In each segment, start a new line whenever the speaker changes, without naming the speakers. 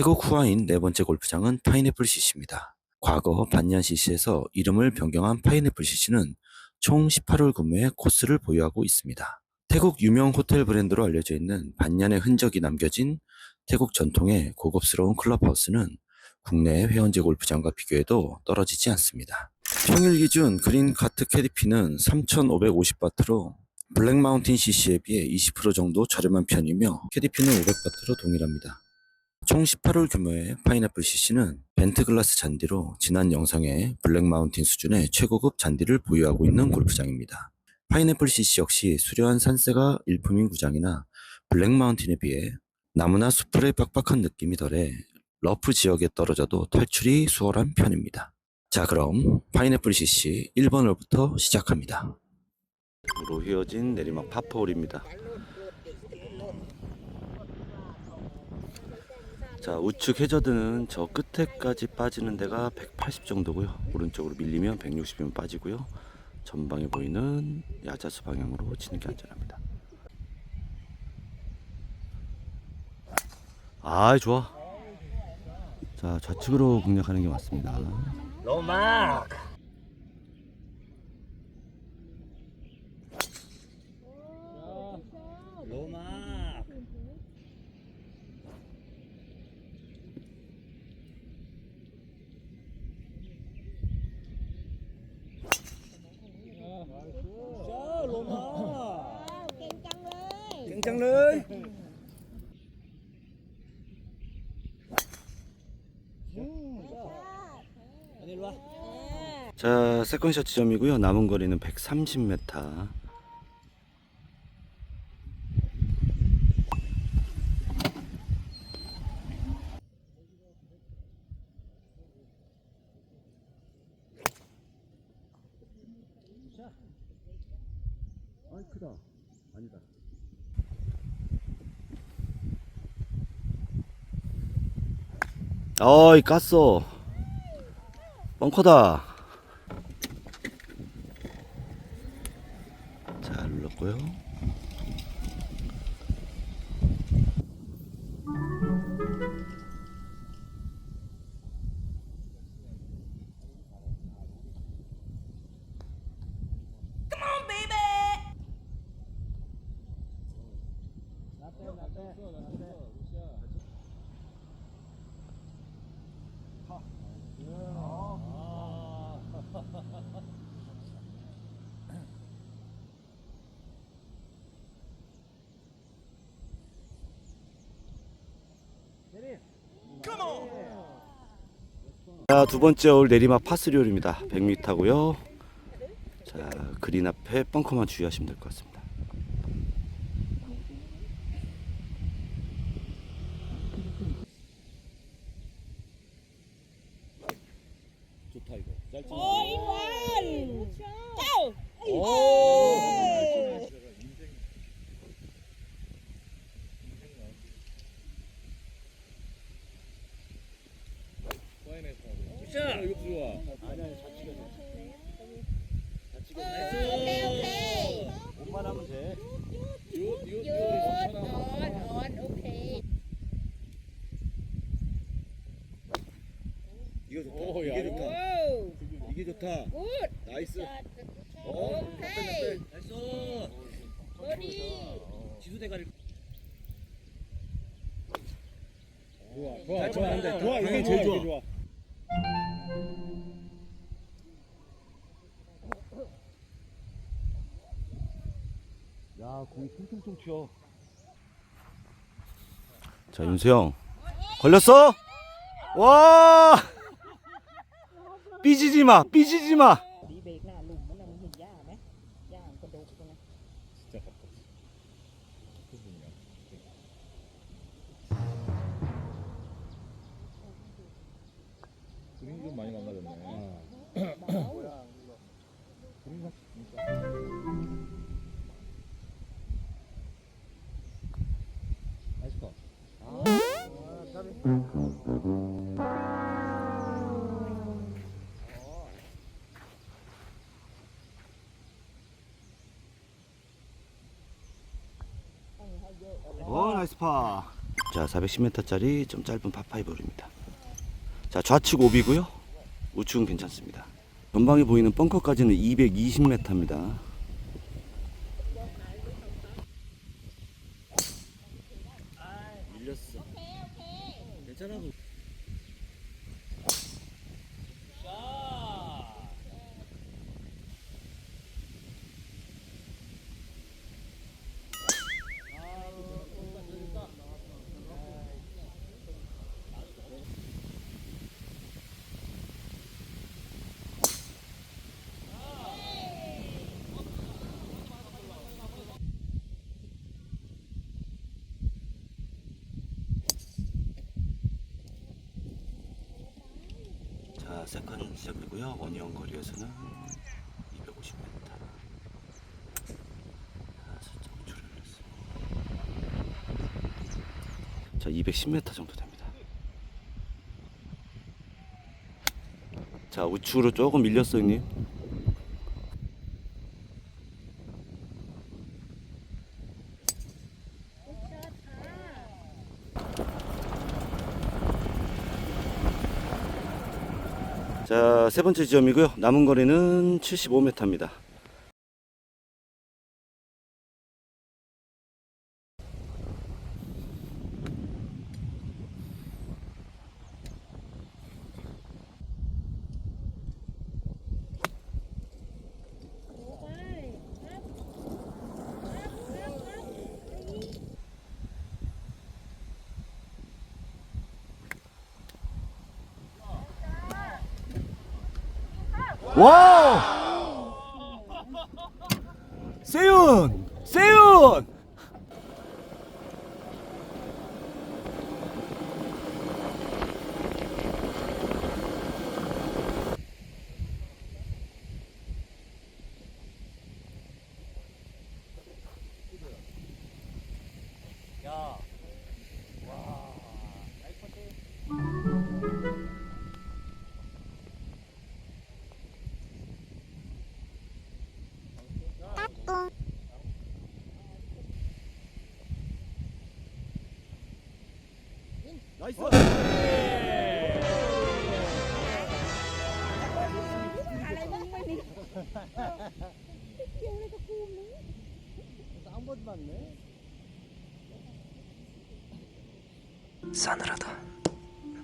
태국 후아인 네 번째 골프장은 파인애플 CC입니다. 과거 반얀 CC에서 이름을 변경한 파인애플 CC는 총 18홀 구매의 코스를 보유하고 있습니다. 태국 유명 호텔 브랜드로 알려져 있는 반얀의 흔적이 남겨진 태국 전통의 고급스러운 클럽하우스는 국내 회원제 골프장과 비교해도 떨어지지 않습니다. 평일 기준 그린 카트 캐디피는 3,550바트로 블랙 마운틴 CC에 비해 20% 정도 저렴한 편이며 캐디피는 500바트로 동일합니다. 총 18홀 규모의 파인애플 CC는 벤트글라스 잔디로 지난 영상의 블랙 마운틴 수준의 최고급 잔디를 보유하고 있는 골프장입니다. 파인애플 CC 역시 수려한 산세가 일품인 구장이나 블랙 마운틴에 비해 나무나 수풀의 빡빡한 느낌이 덜해 러프 지역에 떨어져도 탈출이 수월한 편입니다. 자 그럼 파인애플 CC 1번 홀부터 시작합니다. 으로 휘어진 내리막 파포홀입니다. 자 우측 해저드는 저 끝에까지 빠지는 데가 180 정도고요. 오른쪽으로 밀리면 160이면 빠지고요. 전방에 보이는 야자수 방향으로 치는 게 안전합니다. 아 좋아. 자 좌측으로 공략하는 게 맞습니다.
로막 자
세컨샷 지점이고요. 남은 거리는 130m.
아이 크다 아니다
어이 깠어. 벙커다. 자 눌렀고요. 자, 두 번째 홀 내리막 파스리홀입니다. 100m고요. 자, 그린 앞에 벙커만 주의하시면 될 것 같습니다.
자, 이거 좋아. 아니야, 잘 찍어. 잘
찍어. 오케이, 오케이.
몸만 하면 돼. 이거 좋다. 오, 이게 좋다. 이게 좋다.
굿.
나이스.
오, 어, 오케이.
나이스.
머리.
지수 대가리. 좋아, 좋아, 좋아, 좋아, 이게 제일 좋아. 통통통 튀어
자, 윤수형. 걸렸어? 와! 삐지지 마, 삐지지 마.
ดีเบรกหน้าหลุมมันน่ะมันเห็นหญ้าไหมหญ้ามันกระดกตรงนั้น
진짜 가깝다 그분이야 그림이 좀 많이 망가졌네 그림
어, 나이스 파.
자, 410m짜리 좀 짧은 파파이볼입니다. 자, 좌측 오비고요. 우측은 괜찮습니다. 전방에 보이는 벙커까지는 220m입니다. 밀렸어. 괜찮아. 자, 세컨 시작이고요. 원형 거리에서는 250m. 아. 자, 210m 정도 됩니다. 자, 우측으로 조금 밀렸어, 형님. 자, 세 번째 지점이고요. 남은 거리는 75m입니다. 와! 세윤! 세윤! 나이스!
맞네.
싸늘하다.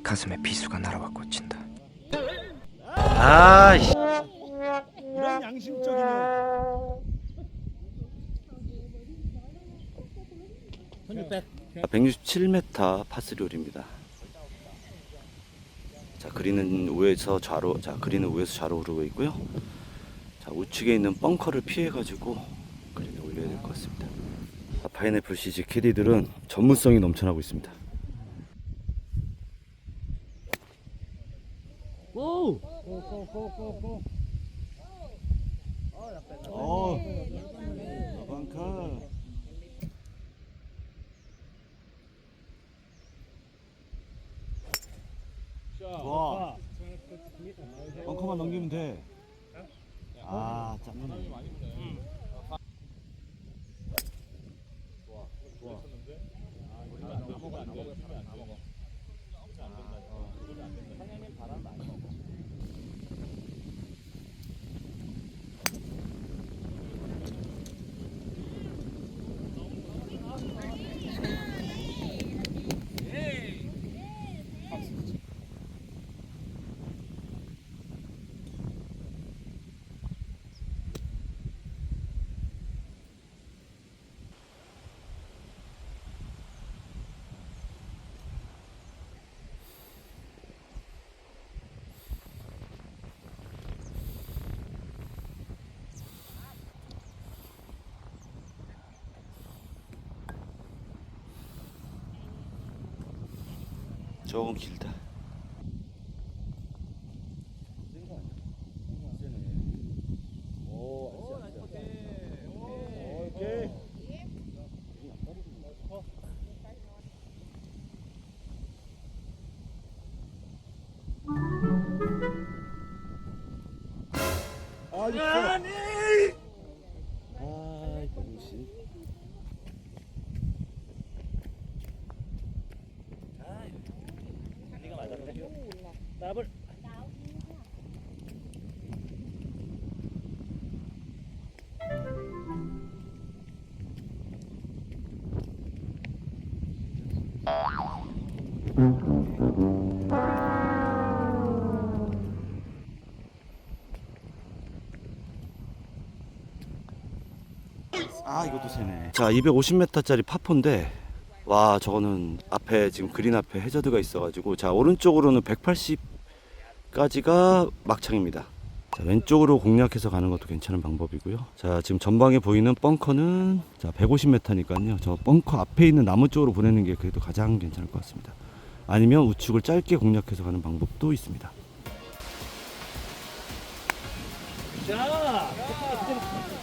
가슴에 비수가 날아와 꽂힌다.
아이씨.
이런 양심적이면. 1600.
167m 파스리홀입니다. 자, 그린은 우에서 좌로, 자, 그린은 우에서 좌로 흐르고 있고요. 자, 우측에 있는 벙커를 피해 가지고 그린을 올려야 될 것 같습니다. 자, 파인애플 CG 캐디들은 전문성이 넘쳐나고 있습니다.
고! 고 고 고고고. 어.
벙커.
와. 벙커만 넘기면 돼. 아, 짬네.
조금 길다.
아니. 아
이것도 세네. 자 250m짜리 파포인데 와 저거는 앞에 지금 그린 앞에 해저드가 있어가지고 자 오른쪽으로는 180까지가 막창입니다. 자 왼쪽으로 공략해서 가는 것도 괜찮은 방법이고요. 자 지금 전방에 보이는 벙커는 자 150m니까요. 저 벙커 앞에 있는 나무 쪽으로 보내는 게 그래도 가장 괜찮을 것 같습니다. 아니면 우측을 짧게 공략해서 가는 방법도 있습니다.
자.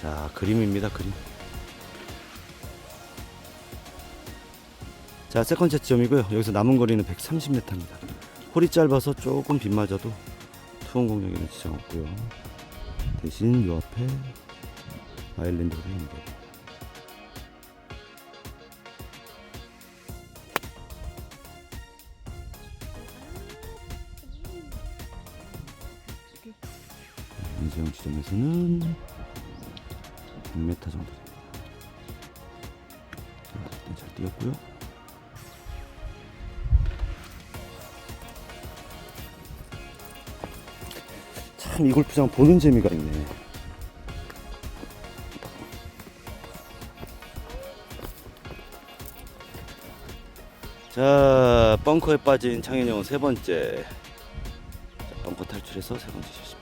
자 그림입니다 그림 자 세컨드 지점이고요. 여기서 남은 거리는 130m입니다. 홀이 짧아서 조금 빗 맞아도 투혼 공략에는 지장 없고요. 대신 요 앞에 아일랜드로 연결. 인수형 지점에서는 100m 정도. 됩니다. 참 이 골프장 보는 재미가 있네. 자, 벙커에 빠진 창현영은 세 번째. 자, 벙커 탈출해서 세 번째 샷입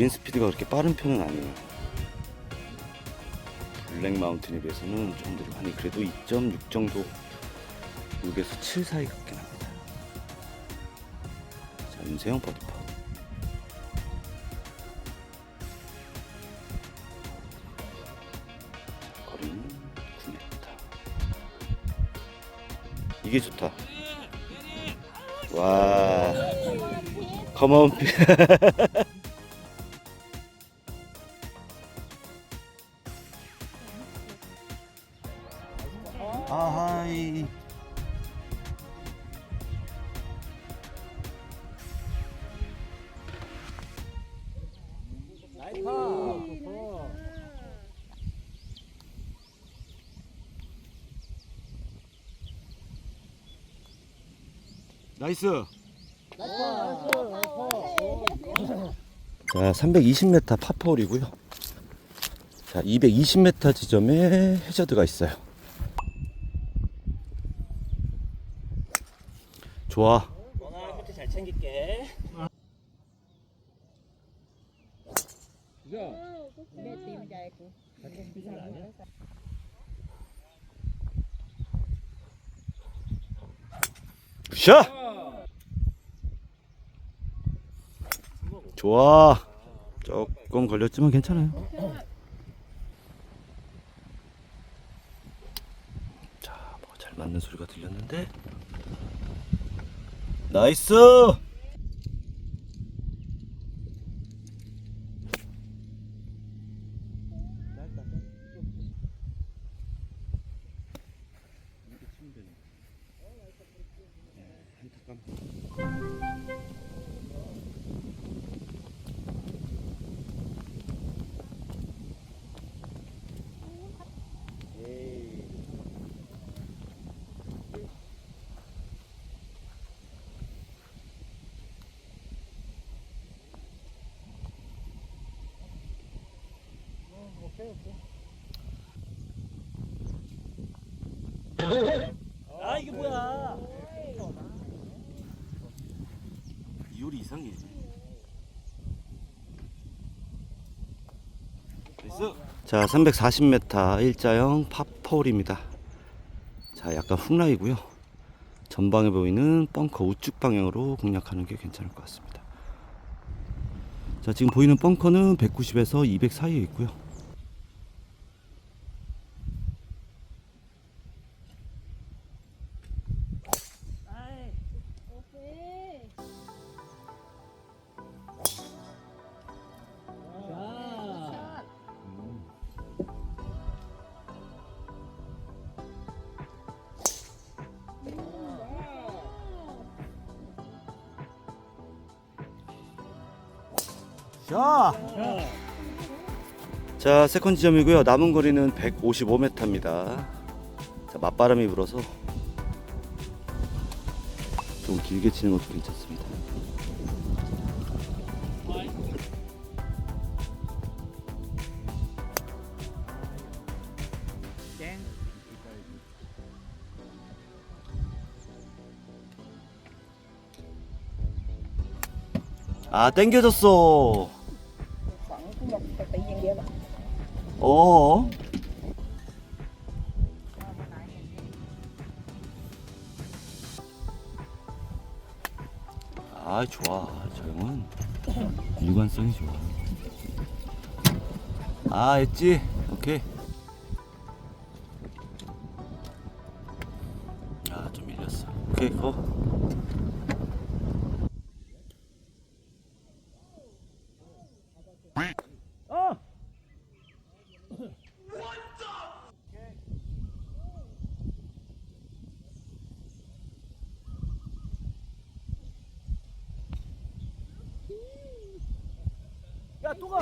그린 스피드가 그렇게 빠른 편은 아니에요. 블랙 마운틴에 비해서는 좀더 많이 그래도 2.6 정도 6에서 7 사이 같긴 합니다. 자, 윤세영 버디파. 자, 거리는 9m. 이게 좋다. 와. 컴온. 나이스. 자, 320m 파포홀이고요. 자, 220m 지점에 해저드가 있어요. 좋아.
원활 코트 잘 챙길게.
Để tìm chạy của
샷! 좋아. 조금 걸렸지만 괜찮아요. 자, 뭐 잘 맞는 소리가 들렸는데. 나이스!
아 이게 뭐야?
이효리 이상해. 자, 340m 일자형 팝폴입니다. 자, 약간 훅라이고요. 전방에 보이는 벙커 우측 방향으로 공략하는 게 괜찮을 것 같습니다. 자, 지금 보이는 벙커는 190에서 200 사이에 있고요.
자.
자, 세컨 지점이고요. 남은 거리는 155m입니다. 자, 맞바람이 불어서 좀 길게 치는 것도 괜찮습니다. 아, 땡겨졌어. 어. 아 좋아. 저 형은 일관성이 좋아. 아 했지? 오케이. 아좀 밀렸어. 오케이 고
야, 또 가.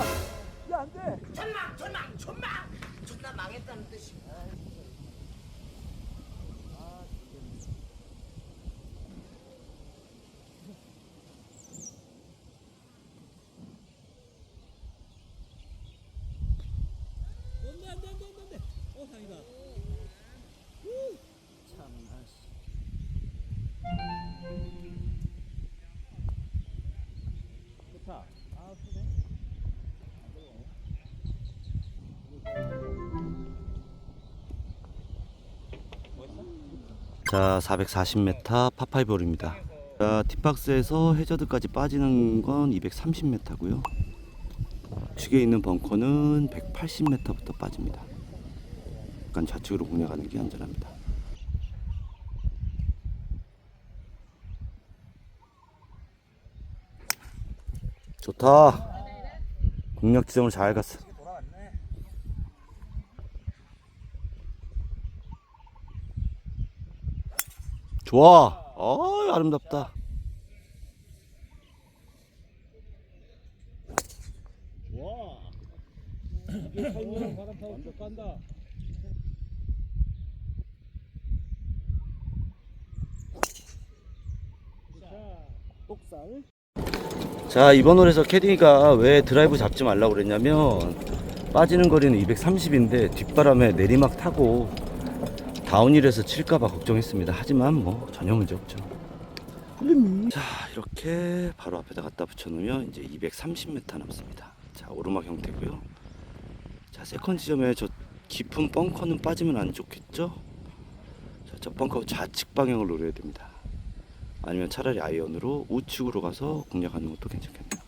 야, 안 돼.
전망 전망 존나 망했다는 뜻이
좋다.
자 440m 파파이볼입니다. 자 팁박스에서 해저드까지 빠지는 건 230m고요. 측에 있는 벙커는 180m부터 빠집니다. 약간 좌측으로 공략하는 게 안전합니다. 좋다. 공략 지점을 잘 갔어 좋아 어 아름답다
살면 바람 타고 쭉 간다. 똑살.
자 이번 홀에서 캐디가 왜 드라이브 잡지 말라고 그랬냐면 빠지는 거리는 230인데 뒷바람에 내리막 타고 다운힐에서 칠까봐 걱정했습니다. 하지만 뭐 전혀 문제 없죠. 자 이렇게 바로 앞에다 갖다 붙여놓으면 이제 230m 남습니다. 자 오르막 형태고요. 자 세컨 지점에 저 깊은 벙커는 빠지면 안 좋겠죠? 자, 저 벙커 좌측 방향을 노려야 됩니다. 아니면 차라리 아이언으로 우측으로 가서 공략하는 것도 괜찮겠네요.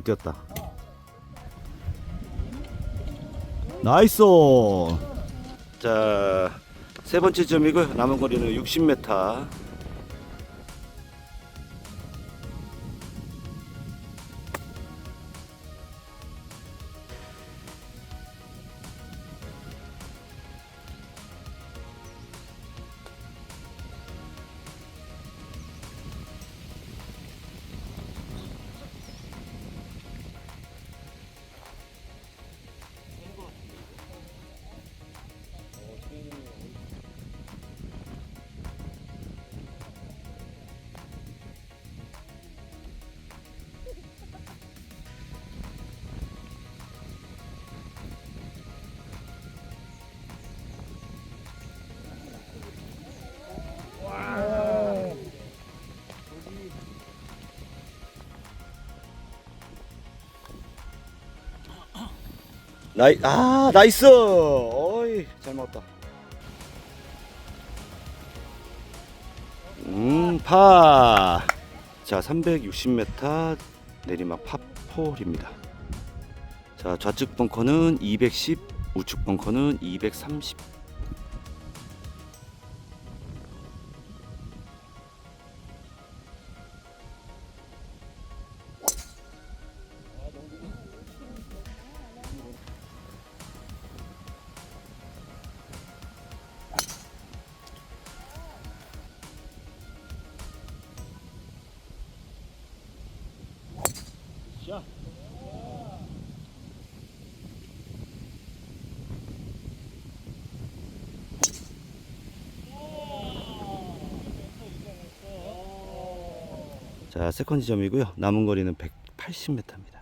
잘
뛰었다. 나이스. 자, 세 번째 점이고요. 남은 거리는 60m. 나이 아 나이스. 어이 잘 먹었다. 음 파. 자 360m 내리막 파4입니다. 자 좌측 벙커는 210, 우측 벙커는 230.
자
세컨 지점이고요. 남은 거리는 180m입니다.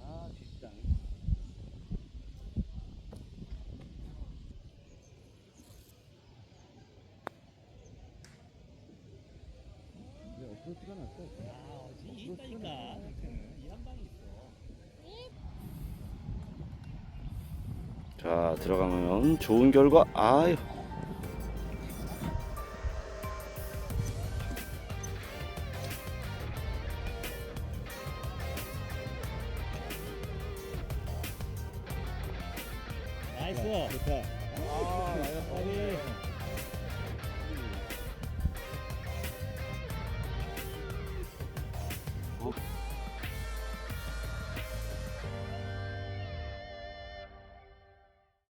아, 뒷땅. 왜 어 났어? 아, 어디 있다니까. 이 한 방이 있어.
자 들어가면 좋은 결과. 아유.